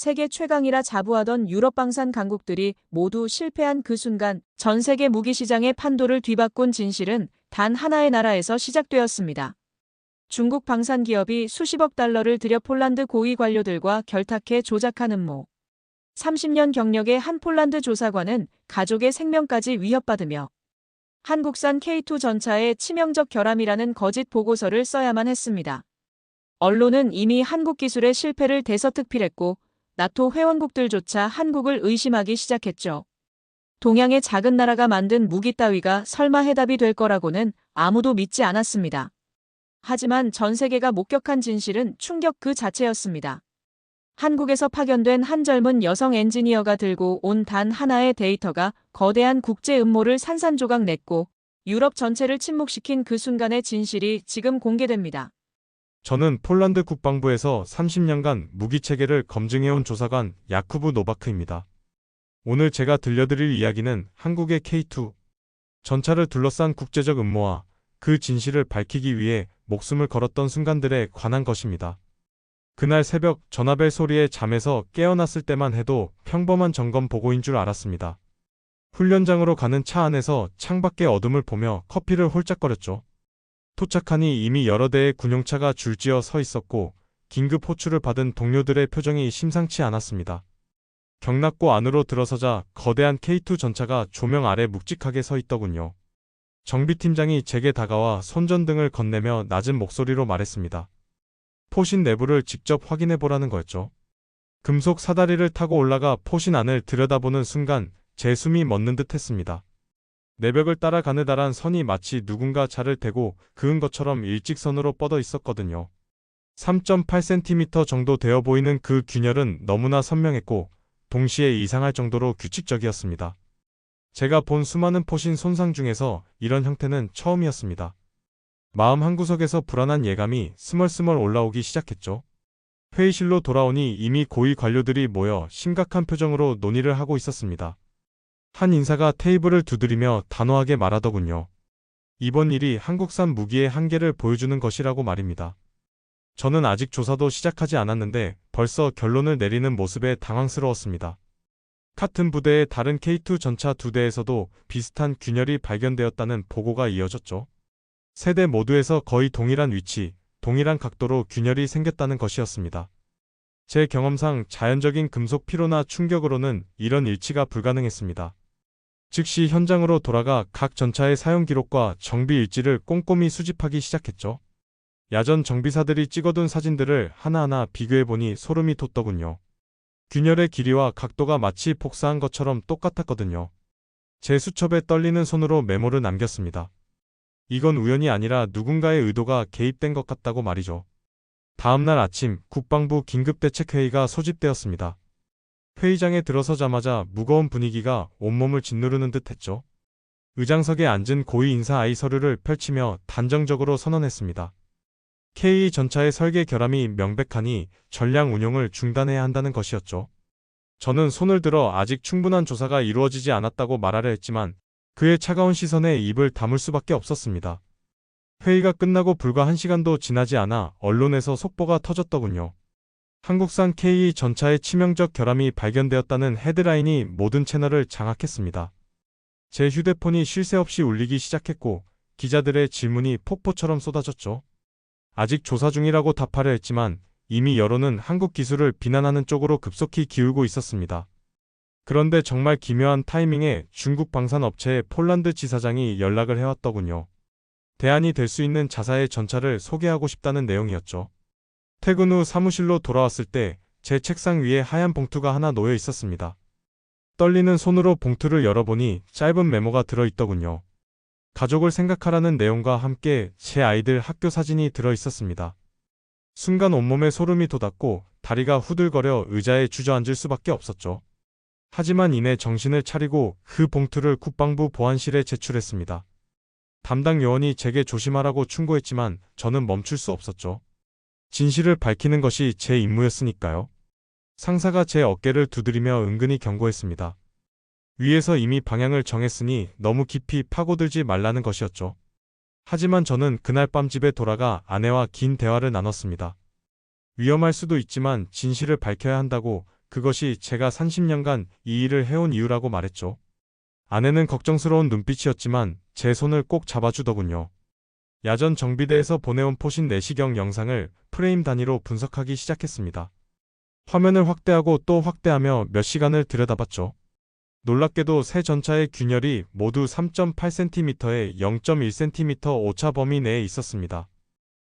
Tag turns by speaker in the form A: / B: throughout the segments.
A: 세계 최강이라 자부하던 유럽 방산 강국들이 모두 실패한 그 순간 전 세계 무기 시장의 판도를 뒤바꾼 진실은 단 하나의 나라에서 시작되었습니다. 중국 방산 기업이 수십억 달러를 들여 폴란드 고위 관료들과 결탁해 조작한 음모. 30년 경력의 한 폴란드 조사관은 가족의 생명까지 위협받으며 한국산 K2 전차의 치명적 결함이라는 거짓 보고서를 써야만 했습니다. 언론은 이미 한국 기술의 실패를 대서특필했고 나토 회원국들조차 한국을 의심하기 시작했죠. 동양의 작은 나라가 만든 무기 따위가 설마 해답이 될 거라고는 아무도 믿지 않았습니다. 하지만 전 세계가 목격한 진실은 충격 그 자체였습니다. 한국에서 파견된 한 젊은 여성 엔지니어가 들고 온 단 하나의 데이터가 거대한 국제 음모를 산산조각 냈고 유럽 전체를 침묵시킨 그 순간의 진실이 지금 공개됩니다.
B: 저는 폴란드 국방부에서 30년간 무기 체계를 검증해온 조사관 야쿠브 노바크입니다. 오늘 제가 들려드릴 이야기는 한국의 K2 전차를 둘러싼 국제적 음모와 그 진실을 밝히기 위해 목숨을 걸었던 순간들에 관한 것입니다. 그날 새벽 전화벨 소리에 잠에서 깨어났을 때만 해도 평범한 점검 보고인 줄 알았습니다. 훈련장으로 가는 차 안에서 창밖의 어둠을 보며 커피를 홀짝거렸죠. 도착하니 이미 여러 대의 군용차가 줄지어 서 있었고 긴급 호출을 받은 동료들의 표정이 심상치 않았습니다. 경락고 안으로 들어서자 거대한 K2 전차가 조명 아래 묵직하게 서 있더군요. 정비팀장이 제게 다가와 손전등을 건네며 낮은 목소리로 말했습니다. 포신 내부를 직접 확인해 보라는 거였죠. 금속 사다리를 타고 올라가 포신 안을 들여다보는 순간 제 숨이 멎는 듯 했습니다. 내벽을 따라 가느다란 선이 마치 누군가 차를 대고 그은 것처럼 일직선으로 뻗어 있었거든요. 3.8cm 정도 되어 보이는 그 균열은 너무나 선명했고 동시에 이상할 정도로 규칙적이었습니다. 제가 본 수많은 포신 손상 중에서 이런 형태는 처음이었습니다. 마음 한구석에서 불안한 예감이 스멀스멀 올라오기 시작했죠. 회의실로 돌아오니 이미 고위 관료들이 모여 심각한 표정으로 논의를 하고 있었습니다. 한 인사가 테이블을 두드리며 단호하게 말하더군요. 이번 일이 한국산 무기의 한계를 보여주는 것이라고 말입니다. 저는 아직 조사도 시작하지 않았는데 벌써 결론을 내리는 모습에 당황스러웠습니다. 같은 부대의 다른 K2 전차 두 대에서도 비슷한 균열이 발견되었다는 보고가 이어졌죠. 세 대 모두에서 거의 동일한 위치, 동일한 각도로 균열이 생겼다는 것이었습니다. 제 경험상 자연적인 금속 피로나 충격으로는 이런 일치가 불가능했습니다. 즉시 현장으로 돌아가 각 전차의 사용 기록과 정비 일지를 꼼꼼히 수집하기 시작했죠. 야전 정비사들이 찍어둔 사진들을 하나하나 비교해보니 소름이 돋더군요. 균열의 길이와 각도가 마치 복사한 것처럼 똑같았거든요. 제 수첩에 떨리는 손으로 메모를 남겼습니다. 이건 우연이 아니라 누군가의 의도가 개입된 것 같다고 말이죠. 다음날 아침 국방부 긴급대책회의가 소집되었습니다. 회의장에 들어서자마자 무거운 분위기가 온몸을 짓누르는 듯 했죠. 의장석에 앉은 고위 인사 아이 서류를 펼치며 단정적으로 선언했습니다. K 전차의 설계 결함이 명백하니 전량 운용을 중단해야 한다는 것이었죠. 저는 손을 들어 아직 충분한 조사가 이루어지지 않았다고 말하려 했지만 그의 차가운 시선에 입을 다물 수밖에 없었습니다. 회의가 끝나고 불과 한 시간도 지나지 않아 언론에서 속보가 터졌더군요. 한국산 K 전차의 치명적 결함이 발견되었다는 헤드라인이 모든 채널을 장악했습니다. 제 휴대폰이 쉴 새 없이 울리기 시작했고 기자들의 질문이 폭포처럼 쏟아졌죠. 아직 조사 중이라고 답하려 했지만 이미 여론은 한국 기술을 비난하는 쪽으로 급속히 기울고 있었습니다. 그런데 정말 기묘한 타이밍에 중국 방산업체의 폴란드 지사장이 연락을 해왔더군요. 대안이 될 수 있는 자사의 전차를 소개하고 싶다는 내용이었죠. 퇴근 후 사무실로 돌아왔을 때 제 책상 위에 하얀 봉투가 하나 놓여 있었습니다. 떨리는 손으로 봉투를 열어보니 짧은 메모가 들어 있더군요. 가족을 생각하라는 내용과 함께 제 아이들 학교 사진이 들어 있었습니다. 순간 온몸에 소름이 돋았고 다리가 후들거려 의자에 주저앉을 수밖에 없었죠. 하지만 이내 정신을 차리고 그 봉투를 국방부 보안실에 제출했습니다. 담당 요원이 제게 조심하라고 충고했지만 저는 멈출 수 없었죠. 진실을 밝히는 것이 제 임무였으니까요. 상사가 제 어깨를 두드리며 은근히 경고했습니다. 위에서 이미 방향을 정했으니 너무 깊이 파고들지 말라는 것이었죠. 하지만 저는 그날 밤 집에 돌아가 아내와 긴 대화를 나눴습니다. 위험할 수도 있지만 진실을 밝혀야 한다고 그것이 제가 30년간 이 일을 해온 이유라고 말했죠. 아내는 걱정스러운 눈빛이었지만 제 손을 꼭 잡아주더군요. 야전 정비대에서 보내온 포신 내시경 영상을 프레임 단위로 분석하기 시작했습니다. 화면을 확대하고 또 확대하며 몇 시간을 들여다봤죠. 놀랍게도 새 전차의 균열이 모두 3.8cm에 0.1cm 오차 범위 내에 있었습니다.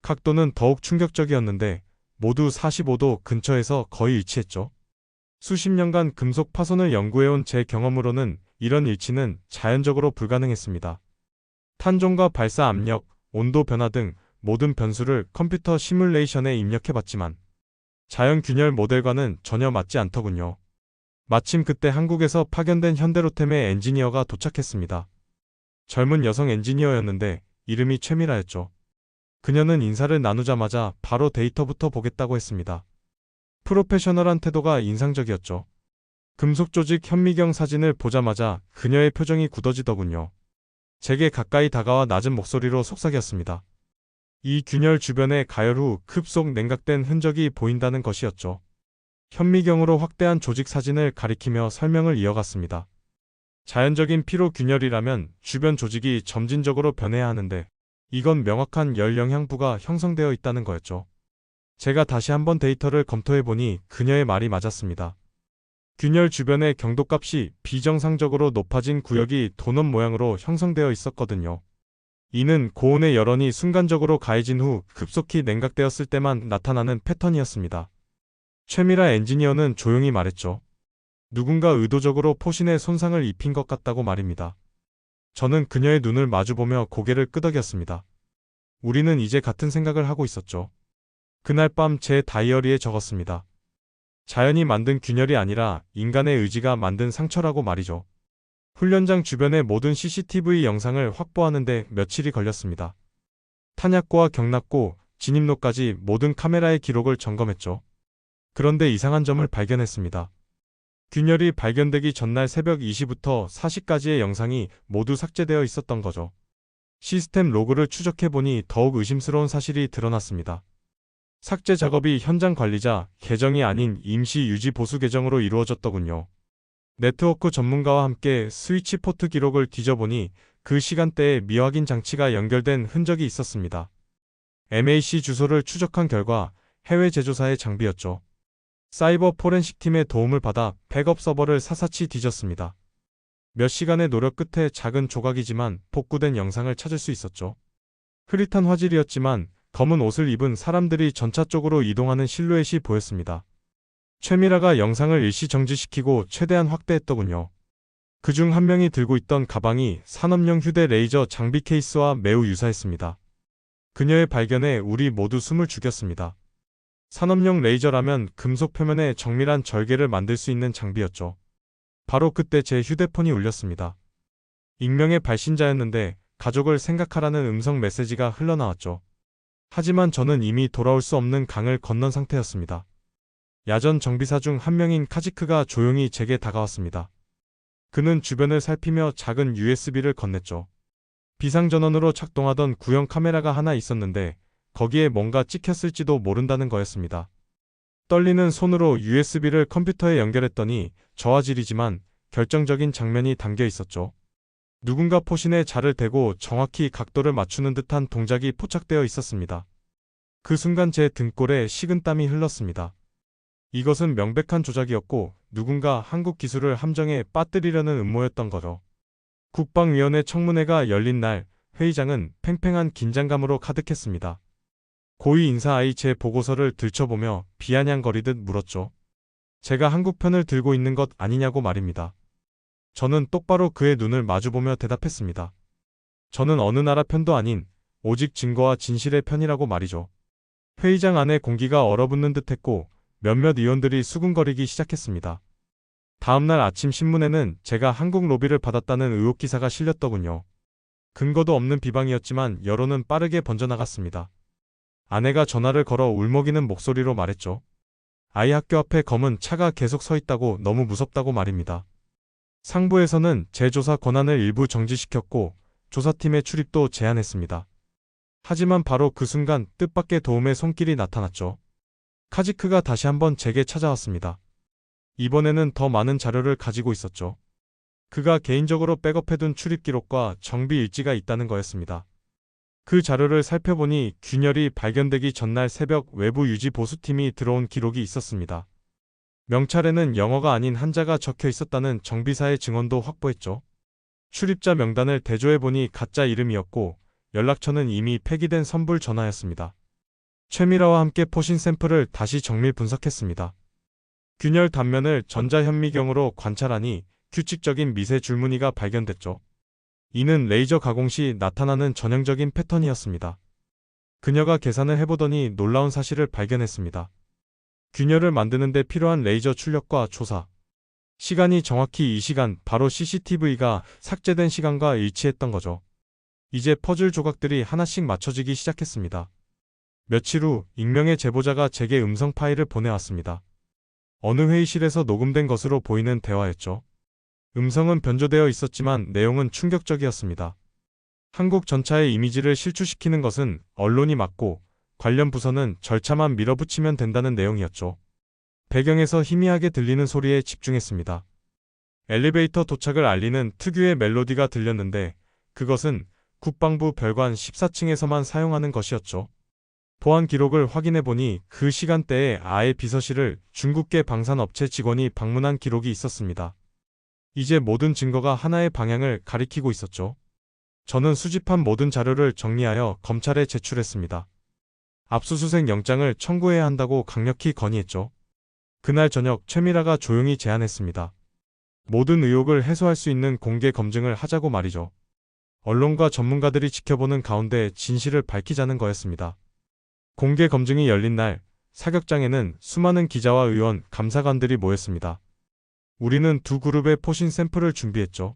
B: 각도는 더욱 충격적이었는데 모두 45도 근처에서 거의 일치했죠. 수십 년간 금속 파손을 연구해온 제 경험으로는 이런 일치는 자연적으로 불가능했습니다. 탄종과 발사 압력, 온도 변화 등 모든 변수를 컴퓨터 시뮬레이션에 입력해봤지만 자연 균열 모델과는 전혀 맞지 않더군요. 마침 그때 한국에서 파견된 현대로템의 엔지니어가 도착했습니다. 젊은 여성 엔지니어였는데 이름이 최미라였죠. 그녀는 인사를 나누자마자 바로 데이터부터 보겠다고 했습니다. 프로페셔널한 태도가 인상적이었죠. 금속 조직 현미경 사진을 보자마자 그녀의 표정이 굳어지더군요. 제게 가까이 다가와 낮은 목소리로 속삭였습니다. 이 균열 주변에 가열 후 급속 냉각된 흔적이 보인다는 것이었죠. 현미경으로 확대한 조직 사진을 가리키며 설명을 이어갔습니다. 자연적인 피로 균열이라면 주변 조직이 점진적으로 변해야 하는데 이건 명확한 열 영향부가 형성되어 있다는 거였죠. 제가 다시 한번 데이터를 검토해보니 그녀의 말이 맞았습니다. 균열 주변의 경도값이 비정상적으로 높아진 구역이 도넛 모양으로 형성되어 있었거든요. 이는 고온의 열원이 순간적으로 가해진 후 급속히 냉각되었을 때만 나타나는 패턴이었습니다. 최미라 엔지니어는 조용히 말했죠. 누군가 의도적으로 포신에 손상을 입힌 것 같다고 말입니다. 저는 그녀의 눈을 마주보며 고개를 끄덕였습니다. 우리는 이제 같은 생각을 하고 있었죠. 그날 밤 제 다이어리에 적었습니다. 자연이 만든 균열이 아니라 인간의 의지가 만든 상처라고 말이죠. 훈련장 주변의 모든 CCTV 영상을 확보하는데 며칠이 걸렸습니다. 탄약고와 경락고, 진입로까지 모든 카메라의 기록을 점검했죠. 그런데 이상한 점을 발견했습니다. 균열이 발견되기 전날 새벽 2시부터 4시까지의 영상이 모두 삭제되어 있었던 거죠. 시스템 로그를 추적해보니 더욱 의심스러운 사실이 드러났습니다. 삭제 작업이 현장 관리자 계정이 아닌 임시 유지 보수 계정으로 이루어졌더군요. 네트워크 전문가와 함께 스위치 포트 기록을 뒤져보니 그 시간대에 미확인 장치가 연결된 흔적이 있었습니다. MAC 주소를 추적한 결과 해외 제조사의 장비였죠. 사이버 포렌식 팀의 도움을 받아 백업 서버를 사사치 뒤졌습니다. 몇 시간의 노력 끝에 작은 조각이지만 복구된 영상을 찾을 수 있었죠. 흐릿한 화질이었지만 검은 옷을 입은 사람들이 전차 쪽으로 이동하는 실루엣이 보였습니다. 최미라가 영상을 일시 정지시키고 최대한 확대했더군요. 그 중 한 명이 들고 있던 가방이 산업용 휴대 레이저 장비 케이스와 매우 유사했습니다. 그녀의 발견에 우리 모두 숨을 죽였습니다. 산업용 레이저라면 금속 표면에 정밀한 절개를 만들 수 있는 장비였죠. 바로 그때 제 휴대폰이 울렸습니다. 익명의 발신자였는데 가족을 생각하라는 음성 메시지가 흘러나왔죠. 하지만 저는 이미 돌아올 수 없는 강을 건넌 상태였습니다. 야전 정비사 중 한 명인 카지크가 조용히 제게 다가왔습니다. 그는 주변을 살피며 작은 USB를 건넸죠. 비상전원으로 작동하던 구형 카메라가 하나 있었는데 거기에 뭔가 찍혔을지도 모른다는 거였습니다. 떨리는 손으로 USB를 컴퓨터에 연결했더니 저화질이지만 결정적인 장면이 담겨 있었죠. 누군가 포신에 자를 대고 정확히 각도를 맞추는 듯한 동작이 포착되어 있었습니다. 그 순간 제 등골에 식은땀이 흘렀습니다. 이것은 명백한 조작이었고 누군가 한국 기술을 함정에 빠뜨리려는 음모였던 거죠. 국방위원회 청문회가 열린 날 회의장은 팽팽한 긴장감으로 가득했습니다. 고위 인사 아이 제 보고서를 들춰보며 비아냥거리듯 물었죠. 제가 한국 편을 들고 있는 것 아니냐고 말입니다. 저는 똑바로 그의 눈을 마주보며 대답했습니다. 저는 어느 나라 편도 아닌 오직 증거와 진실의 편이라고 말이죠. 회의장 안에 공기가 얼어붙는 듯했고 몇몇 의원들이 수군거리기 시작했습니다. 다음날 아침 신문에는 제가 한국 로비를 받았다는 의혹 기사가 실렸더군요. 근거도 없는 비방이었지만 여론은 빠르게 번져나갔습니다. 아내가 전화를 걸어 울먹이는 목소리로 말했죠. 아이 학교 앞에 검은 차가 계속 서 있다고 너무 무섭다고 말입니다. 상부에서는 재조사 권한을 일부 정지시켰고 조사팀의 출입도 제한했습니다. 하지만 바로 그 순간 뜻밖의 도움의 손길이 나타났죠. 카지크가 다시 한번 제게 찾아왔습니다. 이번에는 더 많은 자료를 가지고 있었죠. 그가 개인적으로 백업해둔 출입 기록과 정비 일지가 있다는 거였습니다. 그 자료를 살펴보니 균열이 발견되기 전날 새벽 외부 유지 보수팀이 들어온 기록이 있었습니다. 명찰에는 영어가 아닌 한자가 적혀 있었다는 정비사의 증언도 확보했죠. 출입자 명단을 대조해보니 가짜 이름이었고 연락처는 이미 폐기된 선불 전화였습니다. 최미라와 함께 포신 샘플을 다시 정밀 분석했습니다. 균열 단면을 전자현미경으로 관찰하니 규칙적인 미세 줄무늬가 발견됐죠. 이는 레이저 가공 시 나타나는 전형적인 패턴이었습니다. 그녀가 계산을 해보더니 놀라운 사실을 발견했습니다. 균열을 만드는 데 필요한 레이저 출력과 조사. 시간이 정확히 이 시간 바로 CCTV가 삭제된 시간과 일치했던 거죠. 이제 퍼즐 조각들이 하나씩 맞춰지기 시작했습니다. 며칠 후 익명의 제보자가 제게 음성 파일을 보내왔습니다. 어느 회의실에서 녹음된 것으로 보이는 대화였죠. 음성은 변조되어 있었지만 내용은 충격적이었습니다. 한국 전차의 이미지를 실추시키는 것은 언론이 맞고 관련 부서는 절차만 밀어붙이면 된다는 내용이었죠. 배경에서 희미하게 들리는 소리에 집중했습니다. 엘리베이터 도착을 알리는 특유의 멜로디가 들렸는데 그것은 국방부 별관 14층에서만 사용하는 것이었죠. 보안 기록을 확인해 보니 그 시간대에 아의 비서실을 중국계 방산업체 직원이 방문한 기록이 있었습니다. 이제 모든 증거가 하나의 방향을 가리키고 있었죠. 저는 수집한 모든 자료를 정리하여 검찰에 제출했습니다. 압수수색 영장을 청구해야 한다고 강력히 건의했죠. 그날 저녁 최미라가 조용히 제안했습니다. 모든 의혹을 해소할 수 있는 공개 검증을 하자고 말이죠. 언론과 전문가들이 지켜보는 가운데 진실을 밝히자는 거였습니다. 공개 검증이 열린 날 사격장에는 수많은 기자와 의원, 감사관들이 모였습니다. 우리는 두 그룹의 포신 샘플을 준비했죠.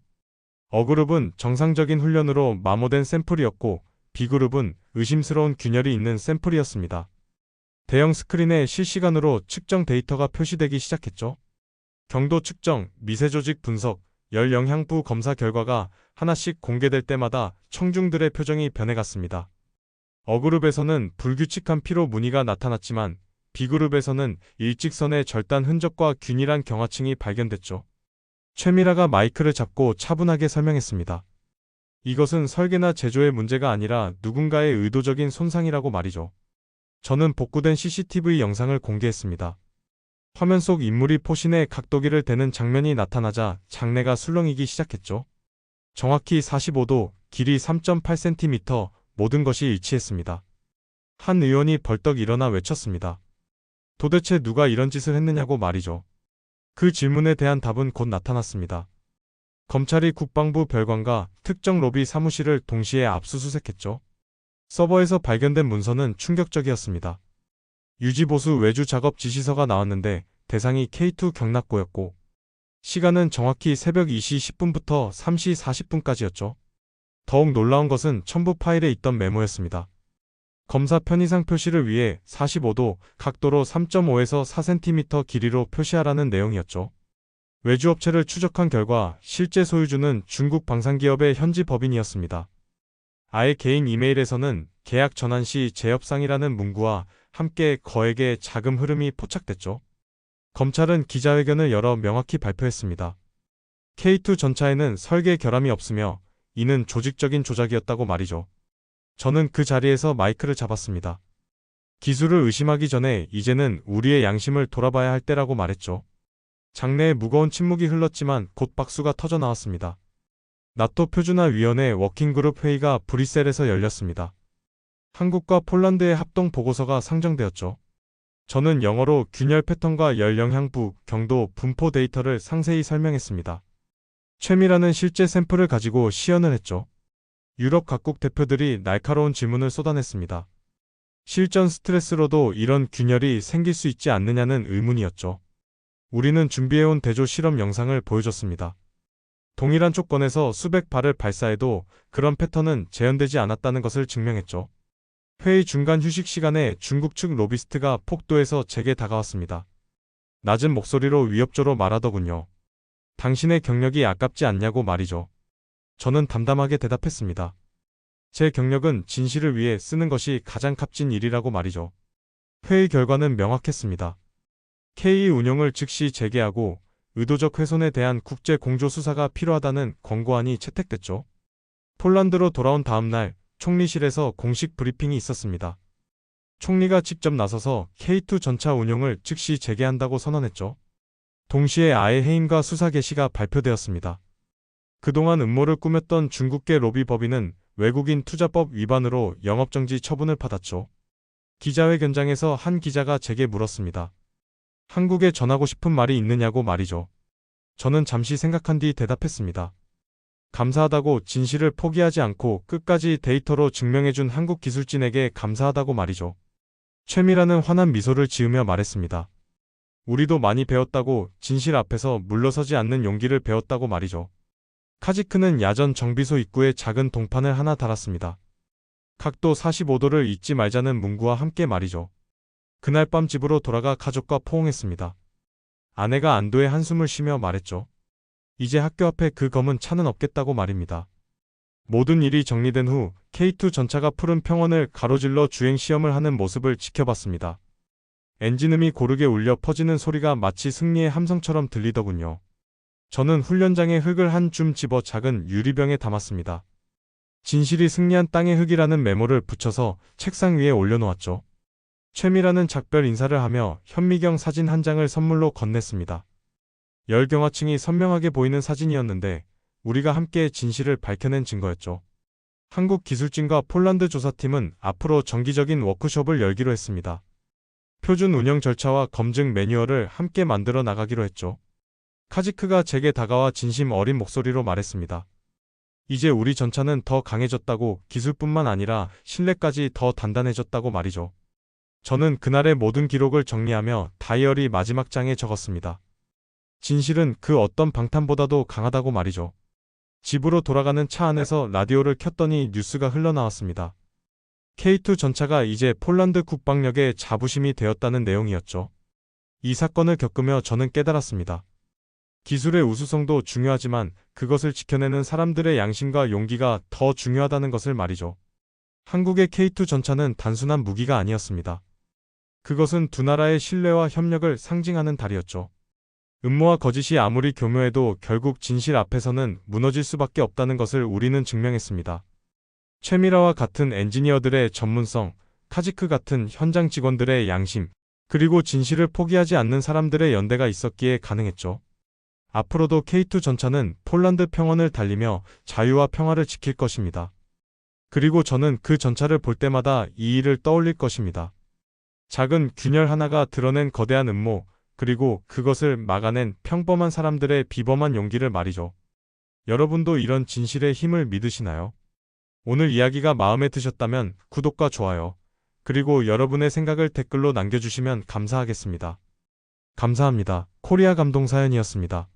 B: 어그룹은 정상적인 훈련으로 마모된 샘플이었고 B그룹은 의심스러운 균열이 있는 샘플이었습니다. 대형 스크린에 실시간으로 측정 데이터가 표시되기 시작했죠. 경도 측정, 미세 조직 분석, 열 영향부 검사 결과가 하나씩 공개될 때마다 청중들의 표정이 변해갔습니다. 어그룹에서는 불규칙한 피로 무늬가 나타났지만 B그룹에서는 일직선의 절단 흔적과 균일한 경화층이 발견됐죠. 최미라가 마이크를 잡고 차분하게 설명했습니다. 이것은 설계나 제조의 문제가 아니라 누군가의 의도적인 손상이라고 말이죠. 저는 복구된 CCTV 영상을 공개했습니다. 화면 속 인물이 포신에 각도기를 대는 장면이 나타나자 장내가 술렁이기 시작했죠. 정확히 45도, 길이 3.8cm, 모든 것이 일치했습니다. 한 의원이 벌떡 일어나 외쳤습니다. 도대체 누가 이런 짓을 했느냐고 말이죠. 그 질문에 대한 답은 곧 나타났습니다. 검찰이 국방부 별관과 특정 로비 사무실을 동시에 압수수색했죠. 서버에서 발견된 문서는 충격적이었습니다. 유지보수 외주 작업 지시서가 나왔는데 대상이 K2 경락고였고 시간은 정확히 새벽 2시 10분부터 3시 40분까지였죠. 더욱 놀라운 것은 첨부 파일에 있던 메모였습니다. 검사 편의상 표시를 위해 45도 각도로 3.5에서 4cm 길이로 표시하라는 내용이었죠. 외주업체를 추적한 결과 실제 소유주는 중국 방산기업의 현지 법인이었습니다. 아의 개인 이메일에서는 계약 전환 시 재협상이라는 문구와 함께 거액의 자금 흐름이 포착됐죠. 검찰은 기자회견을 열어 명확히 발표했습니다. K2 전차에는 설계 결함이 없으며 이는 조직적인 조작이었다고 말이죠. 저는 그 자리에서 마이크를 잡았습니다. 기술을 의심하기 전에 이제는 우리의 양심을 돌아봐야 할 때라고 말했죠. 장내에 무거운 침묵이 흘렀지만 곧 박수가 터져 나왔습니다. 나토 표준화위원회 워킹그룹 회의가 브뤼셀에서 열렸습니다. 한국과 폴란드의 합동 보고서가 상정되었죠. 저는 영어로 균열 패턴과 열 영향부, 경도, 분포 데이터를 상세히 설명했습니다. 최미라는 실제 샘플을 가지고 시연을 했죠. 유럽 각국 대표들이 날카로운 질문을 쏟아냈습니다. 실전 스트레스로도 이런 균열이 생길 수 있지 않느냐는 의문이었죠. 우리는 준비해온 대조 실험 영상을 보여줬습니다. 동일한 조건에서 수백 발을 발사해도 그런 패턴은 재현되지 않았다는 것을 증명했죠. 회의 중간 휴식 시간에 중국 측 로비스트가 폭도에서 제게 다가왔습니다. 낮은 목소리로 위협조로 말하더군요. 당신의 경력이 아깝지 않냐고 말이죠. 저는 담담하게 대답했습니다. 제 경력은 진실을 위해 쓰는 것이 가장 값진 일이라고 말이죠. 회의 결과는 명확했습니다. K 운용을 즉시 재개하고 의도적 훼손에 대한 국제 공조 수사가 필요하다는 권고안이 채택됐죠. 폴란드로 돌아온 다음 날 총리실에서 공식 브리핑이 있었습니다. 총리가 직접 나서서 K2 전차 운용을 즉시 재개한다고 선언했죠. 동시에 아예 해임과 수사 개시가 발표되었습니다. 그동안 음모를 꾸몄던 중국계 로비 법인은 외국인 투자법 위반으로 영업정지 처분을 받았죠. 기자회견장에서 한 기자가 제게 물었습니다. 한국에 전하고 싶은 말이 있느냐고 말이죠. 저는 잠시 생각한 뒤 대답했습니다. 감사하다고 진실을 포기하지 않고 끝까지 데이터로 증명해준 한국 기술진에게 감사하다고 말이죠. 최미라는 환한 미소를 지으며 말했습니다. 우리도 많이 배웠다고 진실 앞에서 물러서지 않는 용기를 배웠다고 말이죠. 카지크는 야전 정비소 입구에 작은 동판을 하나 달았습니다. 각도 45도를 잊지 말자는 문구와 함께 말이죠. 그날 밤 집으로 돌아가 가족과 포옹했습니다. 아내가 안도의 한숨을 쉬며 말했죠. 이제 학교 앞에 그 검은 차는 없겠다고 말입니다. 모든 일이 정리된 후 K2 전차가 푸른 평원을 가로질러 주행 시험을 하는 모습을 지켜봤습니다. 엔진음이 고르게 울려 퍼지는 소리가 마치 승리의 함성처럼 들리더군요. 저는 훈련장에 흙을 한 줌 집어 작은 유리병에 담았습니다. 진실이 승리한 땅의 흙이라는 메모를 붙여서 책상 위에 올려놓았죠. 최미라는 작별 인사를 하며 현미경 사진 한 장을 선물로 건넸습니다. 열경화층이 선명하게 보이는 사진이었는데 우리가 함께 진실을 밝혀낸 증거였죠. 한국 기술진과 폴란드 조사팀은 앞으로 정기적인 워크숍을 열기로 했습니다. 표준 운영 절차와 검증 매뉴얼을 함께 만들어 나가기로 했죠. 카지크가 제게 다가와 진심 어린 목소리로 말했습니다. 이제 우리 전차는 더 강해졌다고 기술뿐만 아니라 신뢰까지 더 단단해졌다고 말이죠. 저는 그날의 모든 기록을 정리하며 다이어리 마지막 장에 적었습니다. 진실은 그 어떤 방탄보다도 강하다고 말이죠. 집으로 돌아가는 차 안에서 라디오를 켰더니 뉴스가 흘러나왔습니다. K2 전차가 이제 폴란드 국방력의 자부심이 되었다는 내용이었죠. 이 사건을 겪으며 저는 깨달았습니다. 기술의 우수성도 중요하지만 그것을 지켜내는 사람들의 양심과 용기가 더 중요하다는 것을 말이죠. 한국의 K2 전차는 단순한 무기가 아니었습니다. 그것은 두 나라의 신뢰와 협력을 상징하는 달이었죠. 음모와 거짓이 아무리 교묘해도 결국 진실 앞에서는 무너질 수밖에 없다는 것을 우리는 증명했습니다. 최미라와 같은 엔지니어들의 전문성, 카지크 같은 현장 직원들의 양심, 그리고 진실을 포기하지 않는 사람들의 연대가 있었기에 가능했죠. 앞으로도 K2 전차는 폴란드 평원을 달리며 자유와 평화를 지킬 것입니다. 그리고 저는 그 전차를 볼 때마다 이 일을 떠올릴 것입니다. 작은 균열 하나가 드러낸 거대한 음모, 그리고 그것을 막아낸 평범한 사람들의 비범한 용기를 말이죠. 여러분도 이런 진실의 힘을 믿으시나요? 오늘 이야기가 마음에 드셨다면 구독과 좋아요, 그리고 여러분의 생각을 댓글로 남겨주시면 감사하겠습니다. 감사합니다. 코리아 감동 사연이었습니다.